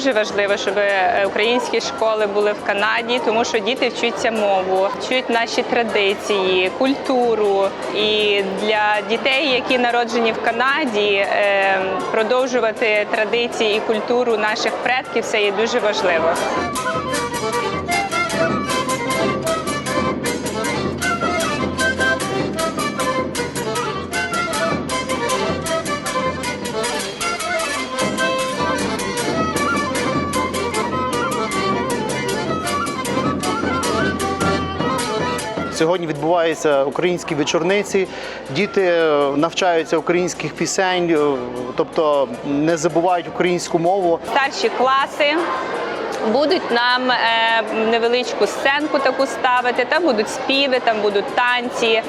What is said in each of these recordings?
дуже важливо, щоб е, українські школи були в Канаді, тому що діти вчаться мову, вчуть наші традиції, культуру. І для дітей, які народжені в Канаді, е, продовжувати традиції і культуру наших предків це є дуже важливо. Сьогодні відбуваються українські вечорниці. Діти е, навчаються українських пісень, е, тобто не забувають українську мову. старші класи. Будуть нам е, невеличку сценку таку ставити, там будуть співи, там будуть танці,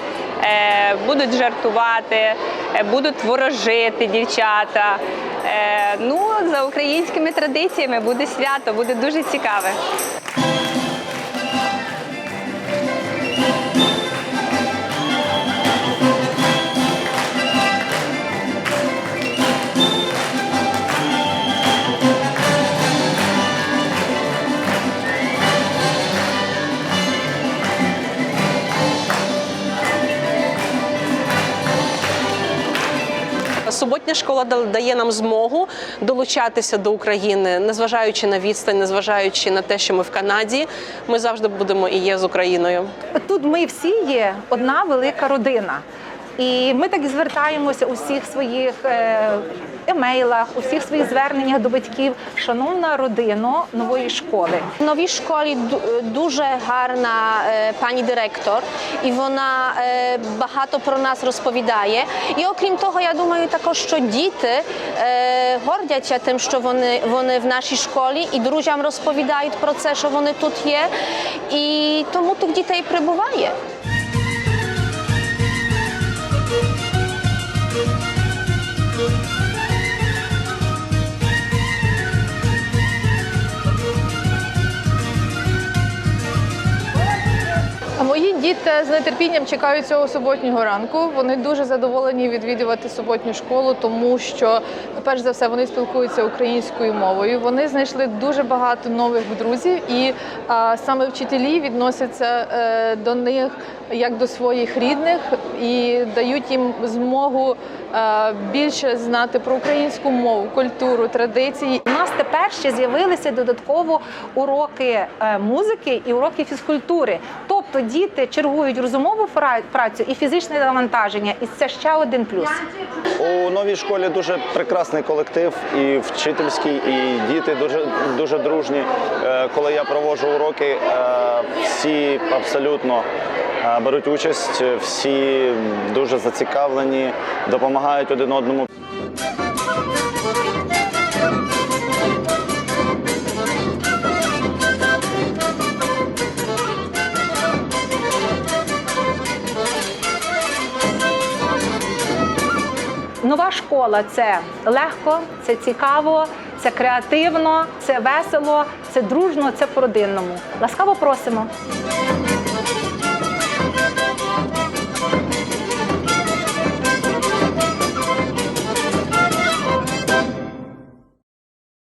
будуть жартувати, будуть ворожити дівчата. Ну, за українськими традиціями буде свято, буде дуже цікаве. Суботня школа дає нам змогу долучатися до України, незважаючи на відстань, незважаючи на те, що ми в Канаді. Ми завжди будемо і є з Україною. Тут ми всі є одна велика родина. І ми так і звертаємося у всіх своїх е, емейлах, у всіх своїх зверненнях до батьків. Шановна родино нової школи. В новій школі дуже гарна е, пані директор, і вона е, багато про нас розповідає. І окрім того, я думаю також, що діти гордяться тим, що вони, вони в нашій школі, і друзям розповідають про це, що вони тут є. І тому тих дітей прибуває. А мої діти з нетерпінням чекають цього суботнього ранку. Вони дуже задоволені відвідувати суботню школу, тому що, перш за все, вони спілкуються українською мовою. Вони знайшли дуже багато нових друзів, і а, саме вчителі відносяться е, до них як до своїх рідних і дають їм змогу е, більше знати про українську мову, культуру, традиції. У нас тепер ще з'явилися додатково уроки е, музики і уроки фізкультури. Тобто діти чергують розумову працю і фізичне навантаження, і це ще один плюс. У новій школі дуже прекрасний колектив, і вчительський, і діти дуже дуже дружні. Е, Коли я проводжу уроки, е, всі абсолютно е, беруть участь, всі дуже зацікавлені, допомагають один одному. Нова школа це легко, це цікаво, це креативно, це весело, це дружно, це по-родинному. Ласкаво просимо.